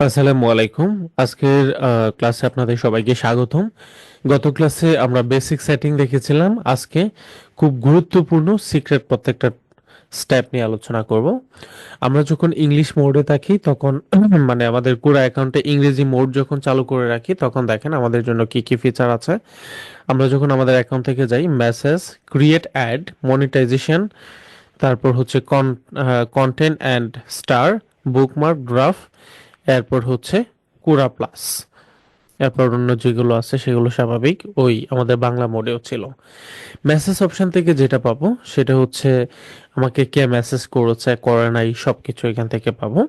আসসালামু আলাইকুম। আজকের ক্লাসে আপনাদের সবাইকে স্বাগতম। গত ক্লাসে আমরা বেসিক সেটিং দেখেছিলাম। আজকে খুব গুরুত্বপূর্ণ সিক্রেট প্রত্যেকটা স্টেপ নিয়ে আলোচনা করব। আমরা যখন ইংলিশ মোডে থাকি, তখন মানে আমাদের পুরো অ্যাকাউন্টে ইংরেজি মোড যখন চালু করে রাখি, তখন দেখেন আমাদের জন্য কি কি ফিচার আছে। আমরা যখন আমাদের অ্যাকাউন্ট থেকে যাই মেসেজ ক্রিয়েট অ্যাড মনিটাইজেশন তারপর হচ্ছে কন content and star bookmark draft এরপর হচ্ছে কুরা প্লাস। এরপর অন্য যেগুলো আছে সেগুলো স্বাভাবিক, ওই আমাদের বাংলা মোডেও ছিল। মেসেজ অপশন থেকে যেটা পাবো সেটা হচ্ছে আমাকে কে মেসেজ করেছে, করে নাই সব কিছু এখান থেকে পাবো।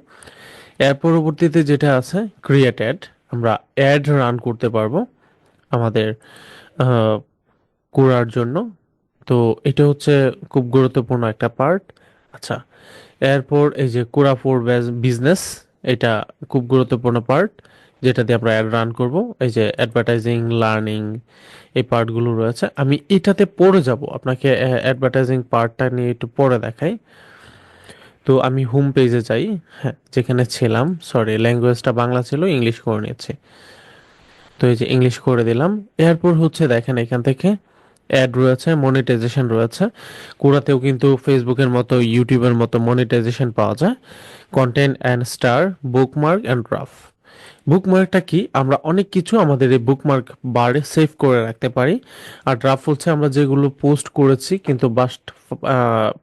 এর পরবর্তীতে যেটা আছে ক্রিয়েট অ্যাড আমরা অ্যাড রান করতে পারব আমাদের কুড়ার জন্য। তো এটা হচ্ছে খুব গুরুত্বপূর্ণ একটা পার্ট আচ্ছা এরপর এই যে কুড়া ফোর বিজনেস এটা খুব গুরুত্বপূর্ণ পার্ট যেটা দিয়ে আমরা অ্যাড রান করব। এই যে অ্যাডভার্টাইজিং লার্নিং এই পার্টগুলো রয়েছে। আমি এটাতে পড়ে যাব। আপনাকে অ্যাডভার্টাইজিং পার্টটা নিয়ে একটু পরে দেখাই। তো আমি হোম পেজে যাই। হ্যাঁ যেখানে ছিলাম সরি ল্যাঙ্গুয়েজটা বাংলা ছিল ইংলিশ করে নিয়েছি। তো এই যে ইংলিশ করে দিলাম। এরপর হচ্ছে দেখেন এখান থেকে অ্যাড রয়েছে মনিটাইজেশন রয়েছে। কুড়াতেও কিন্তু ফেসবুকের মতো ইউটিউবের মতো মনিটাইজেশন পাওয়া যায়। Content and star bookmark and draft বুকমার্কটা কি? আমরা অনেক কিছু আমাদের এই বুকমার্ক বারে সেভ করে রাখতে পারি। আর ড্রাফট হচ্ছে আমরা যেগুলো পোস্ট করেছি কিন্তু বাস্ট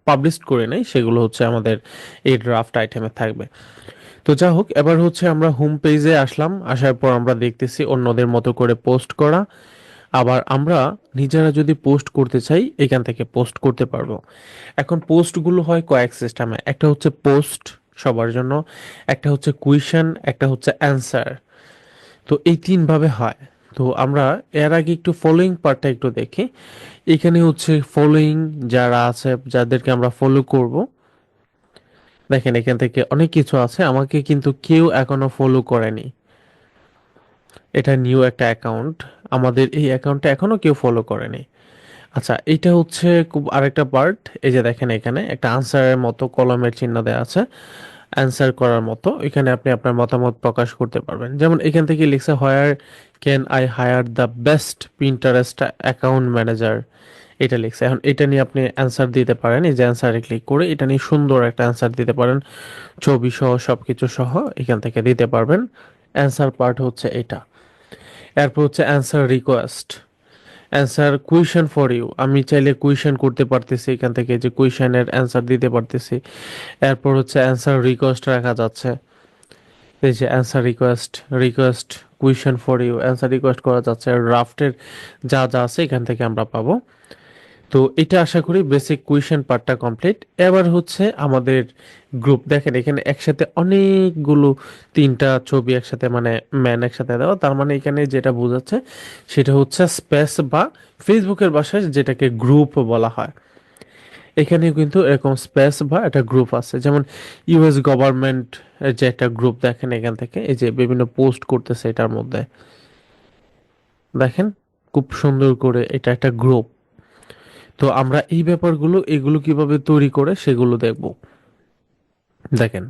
পাবলিশ করে নাই, সেগুলো হচ্ছে আমাদের এই ড্রাফট আইটেমে থাকবে। তো যা হোক, এবার হচ্ছে আমরা হোম পেজে আসলাম। আসার পর আমরা দেখতেছি অন্যদের মতো করে পোস্ট করা। আবার আমরা নিজেরা যদি পোস্ট করতে চাই, এখান থেকে পোস্ট করতে পারব। এখন পোস্টগুলো হয় কয়েক সিস্টেমে একটা হচ্ছে পোস্ট সবার জন্য, একটা হচ্ছে কুইশন একটা হচ্ছে অ্যান্সার তো এই তিন ভাবে হয়। তো আমরা এর আগে একটু ফলোয়িং পার্টটা একটু দেখি। এখানে হচ্ছে ফলোয়িং যারা আছে, যাদেরকে আমরা ফলো করব, দেখেন এখান থেকে অনেক কিছু আছে। আমাকে কিন্তু কেউ এখনও ফলো করেনি। এটা নিউ একটা অ্যাকাউন্ট আমাদের এই অ্যাকাউন্টে এখনও কেউ ফলো করেনি। আচ্ছা এটা হচ্ছে খুব আরেকটা পার্ট এই যে দেখেন এখানে একটা আনসারের মতো, কলমের চিহ্ন দেওয়া আছে। অ্যান্সার করার মতো। এখানে আপনি আপনার মতামত প্রকাশ করতে পারবেন। যেমন এখান থেকে লিখছে hire can I hire the best Pinterest account manager এটা লিখছে। এখন এটা নিয়ে আপনি অ্যান্সার দিতে পারেন। এই যে অ্যান্সারে ক্লিক করে এটা নিয়ে সুন্দর একটা অ্যান্সার দিতে পারেন। ছবি সহ সব কিছু সহ এখান থেকে দিতে পারবেন। অ্যান্সার পার্ট হচ্ছে এটা। এরপর হচ্ছে answer request answer question for you আমি চাইলে কুয়েশন করতে পারতেছি এখান থেকে যে কুয়েশনের অ্যান্সার দিতে পারতেছি। এরপর হচ্ছে অ্যান্সার রিকোয়েস্ট রাখা যাচ্ছে। এই যে answer request request question for you answer request করা যাচ্ছে। ড্রাফটের যা যা আছে এখান থেকে আমরা পাবো। তো এটা আশা করি বেসিক কুইশন পার্টটা কমপ্লিট এবার হচ্ছে আমাদের গ্রুপ দেখেন, এখানে একসাথে অনেকগুলো তিনটা ছবি একসাথে মানে ম্যান একসাথে দেওয়া। তার মানে এখানে যেটা বোঝাচ্ছে, সেটা হচ্ছে স্পেস বা ফেসবুকের ভাষায় যেটাকে গ্রুপ বলা হয়। এখানে কিন্তু এরকম স্পেস বা একটা গ্রুপ আছে। যেমন ইউএস গভর্নমেন্ট যে একটা গ্রুপ দেখেন এখান থেকে, এই যে বিভিন্ন পোস্ট করতেছে এটার মধ্যে। দেখেন, খুব সুন্দর করে এটা একটা গ্রুপ তো আমরা এই ব্যাপারগুলো, এগুলো কীভাবে তৈরি করে সেগুলো দেখব। দেখেন,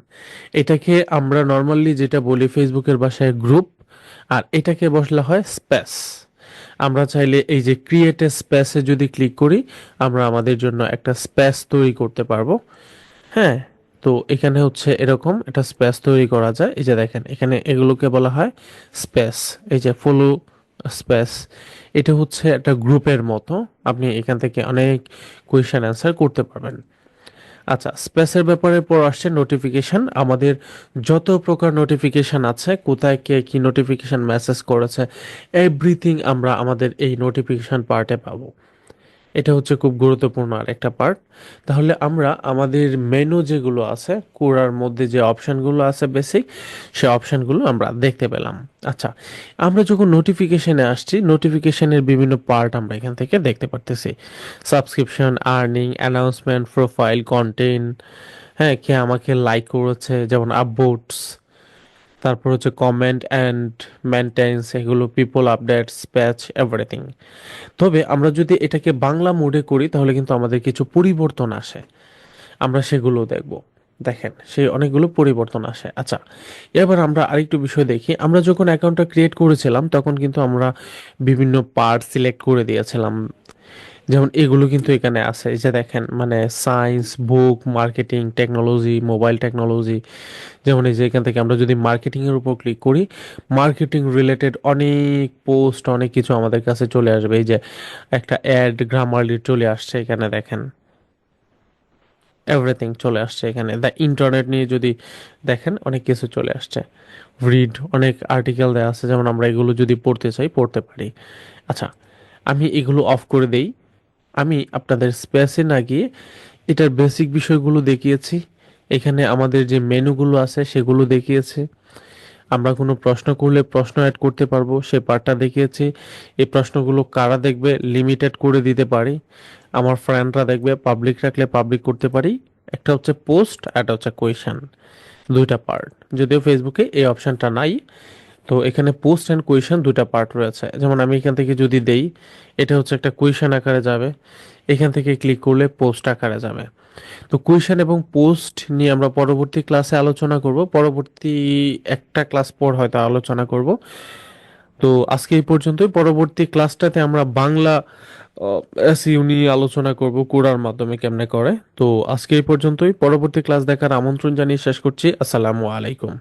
এটাকে আমরা নর্মালি যেটা বলি ফেসবুকের বাসায় গ্রুপ আর এটাকে বসলে হয় স্পেস আমরা চাইলে এই যে ক্রিয়েট স্পেসে যদি ক্লিক করি, আমরা আমাদের জন্য একটা স্পেস তৈরি করতে পারব। হ্যাঁ তো এখানে হচ্ছে এরকম একটা স্পেস তৈরি করা যায়। এই যে দেখেন, এখানে এগুলোকে বলা হয় স্পেস এই যে ফলো স্পেস এটা হচ্ছে একটা গ্রুপের মতো। আপনি এখান থেকে অনেক কোয়েশ্চেন অ্যান্সার করতে পারবেন। আচ্ছা স্পেসের ব্যাপারে পর আসছে নোটিফিকেশান আমাদের যত প্রকার নোটিফিকেশান আছে, কোথায় কে কি নোটিফিকেশান মেসেজ করেছে এভরিথিং আমরা আমাদের এই নোটিফিকেশান পার্টে পাবো। এটা হচ্ছে খুব গুরুত্বপূর্ণ আর একটা পার্ট তাহলে আমরা আমাদের মেনু যেগুলো আছে, কোরার মধ্যে যে অপশানগুলো আছে বেসিক সে অপশানগুলো আমরা দেখতে পেলাম। আচ্ছা আমরা যখন নোটিফিকেশনে আসছি নোটিফিকেশনের বিভিন্ন পার্ট আমরা এখান থেকে দেখতে পারতেছি। Subscription earning announcement profile content হ্যাঁ কে আমাকে লাইক করেছে, যেমন আপভোটস তারপর হচ্ছে কমেন্ট অ্যান্ড মেনটেন্স এগুলো পিপল আপডেটস প্যাচ এভরিথিং তবে আমরা যদি এটাকে বাংলা মোডে করি, তাহলে কিন্তু আমাদের কিছু পরিবর্তন আসে। আমরা সেগুলো দেখব। দেখেন, সেই অনেকগুলো পরিবর্তন আসে। আচ্ছা এবার আমরা আরেকটু বিষয় দেখি। আমরা যখন অ্যাকাউন্টটা ক্রিয়েট করেছিলাম, তখন কিন্তু আমরা বিভিন্ন পার্ট সিলেক্ট করে দিয়েছিলাম। যেমন এগুলো কিন্তু এখানে আছে। এই যে দেখেন মানে science book marketing technology mobile technology যেমন এই যে এখান থেকে আমরা যদি মার্কেটিং এর উপর ক্লিক করি মার্কেটিং রিলেটেড অনেক পোস্ট অনেক কিছু আমাদের কাছে চলে আসবে। এই যে একটা অ্যাড গ্রামারলি চলে আসছে এখানে দেখেন। এভরিথিং চলে আসছে এখানে। দ্য ইন্টারনেট নিয়ে যদি দেখেন, অনেক কিছু চলে আসছে। রিড অনেক আর্টিকেল দেওয়া আছে। যেমন আমরা এগুলো যদি পড়তে চাই, পড়তে পারি। আচ্ছা আমি এগুলো অফ করে দেই। আমি আপনাদের স্পেসে না গিয়ে এটার বেসিক বিষয়গুলো দেখিয়েছি। এখানে আমাদের যে মেনুগুলো আছে সেগুলো দেখিয়েছি। আমরা কোনো প্রশ্ন করলে প্রশ্ন অ্যাড করতে পারব, সে পার্টটা দেখিয়েছি। এই প্রশ্নগুলো কারা দেখবে লিমিটেড করে দিতে পারি। আমার ফ্রেন্ডরা দেখবে পাবলিক রাখলে পাবলিক করতে পারি। একটা হচ্ছে পোস্ট একটা হচ্ছে কোয়েশন দুইটা পার্ট যদিও ফেসবুকে এই অপশানটা নাই তো এখানে পোস্ট অ্যান্ড কোয়েশন দুইটা পার্ট রয়েছে। যেমন আমি এখান থেকে যদি দেই, এটা হচ্ছে একটা কোয়েশন আকারে যাবে। এখান থেকে ক্লিক করলে পোস্ট আকারে যাবে। তো কোয়েশন এবং পোস্ট নিয়ে আমরা পরবর্তী ক্লাসে আলোচনা করব। পরবর্তী একটা ক্লাস পর হয়তো আলোচনা করব। তো আজকে এই পর্যন্তই। পরবর্তী ক্লাসটাতে আমরা বাংলা এসইউ নিয়ে আলোচনা করব কোরার মাধ্যমে কেমনে করে। তো আজকে এই পর্যন্তই। পরবর্তী ক্লাস দেখার আমন্ত্রণ জানিয়ে শেষ করছি। আসসালামু আলাইকুম।